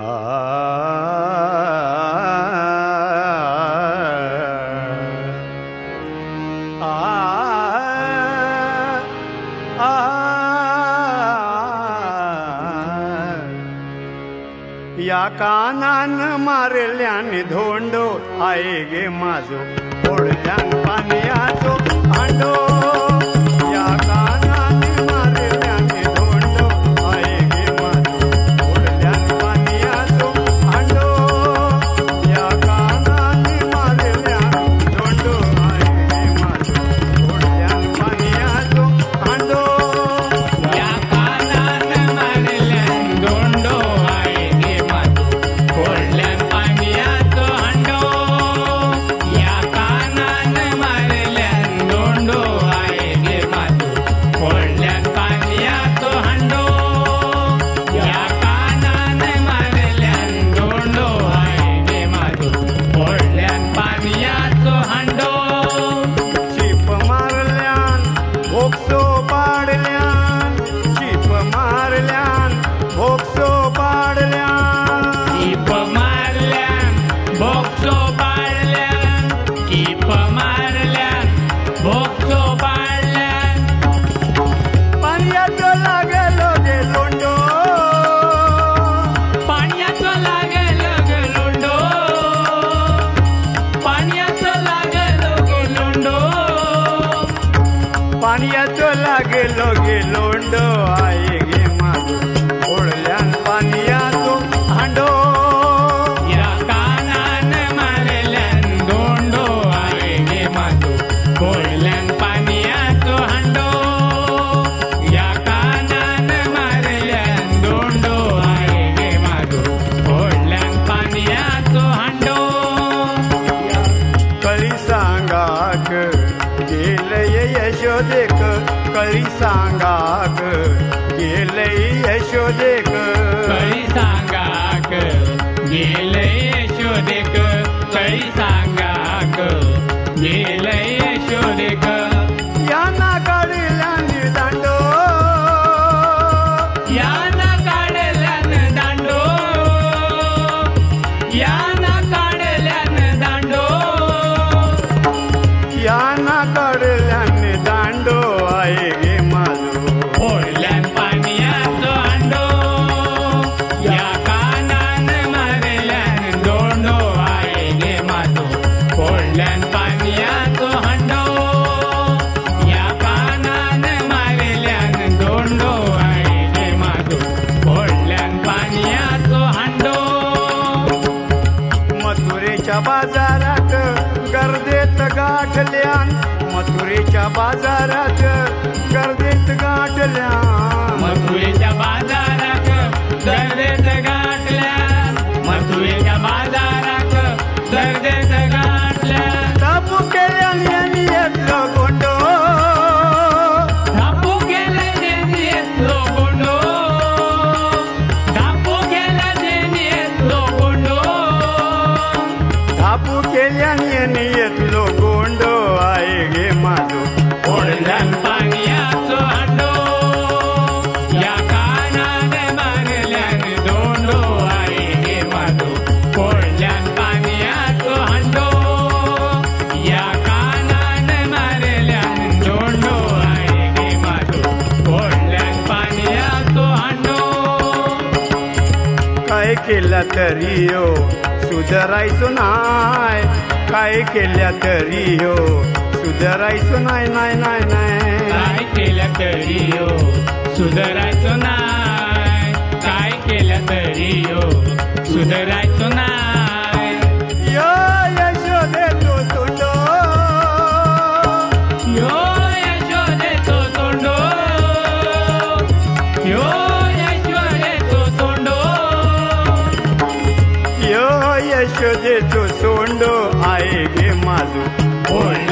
या कानान मारल्याने धोंडो आईगे माझो ओढल्यान पाणी आजो आंडो পানিয়া চলা গেল গেল আয়ে গে देख कळी सांगा गेलई यशोदेक. मथुरेच्या बाजारात गर्दीत गाठल्या. मथुरेच्या बाजारात गर्दीत गाठल्या. मथुरेच्या बाजारात केलं तरी हो. सुधरायचो नाय काय केल्या तरी हो. सुधरायचो नाय नाय नाय नाय काय केल्या तरी हो. सुधरायचो नाय काय केल्या तरी हो. सुधरायचो नाही. यश देतो सोंडो आहे गे माझू. होय.